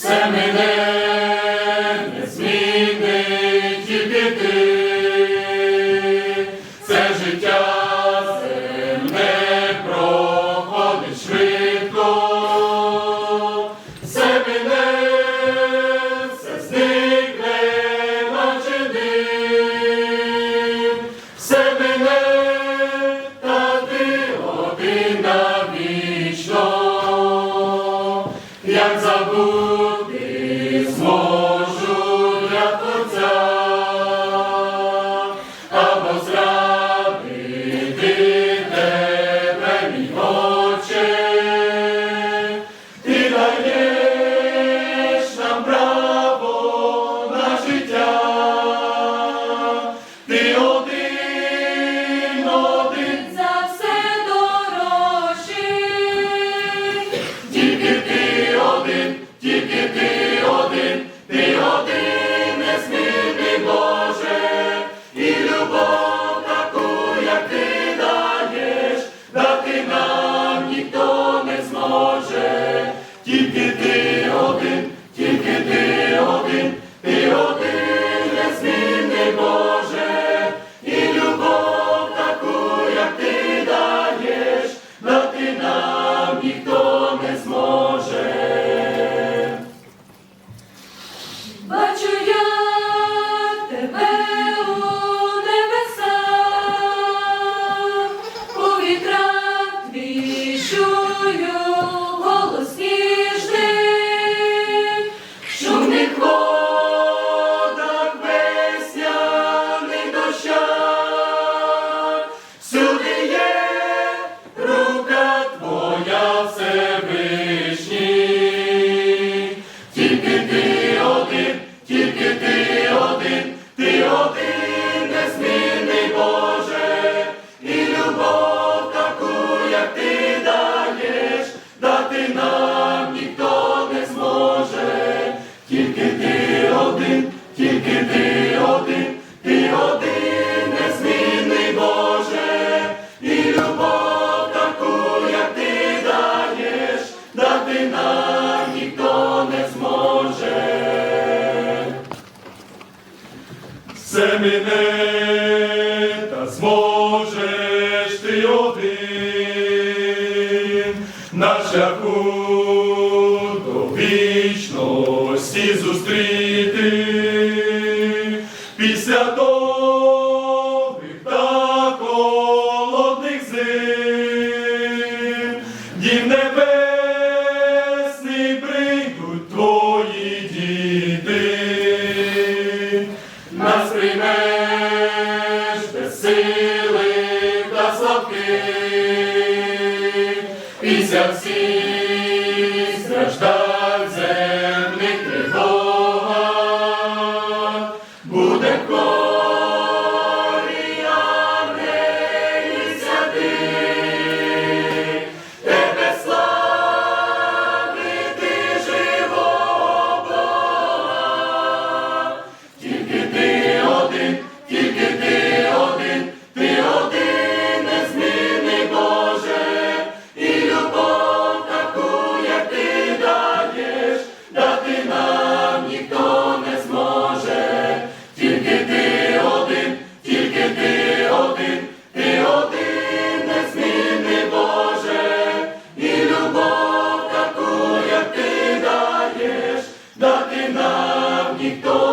Send me there. you. Сонце мене, та зможеш ти один на шляху до. сили та слабких, після всіх. you go.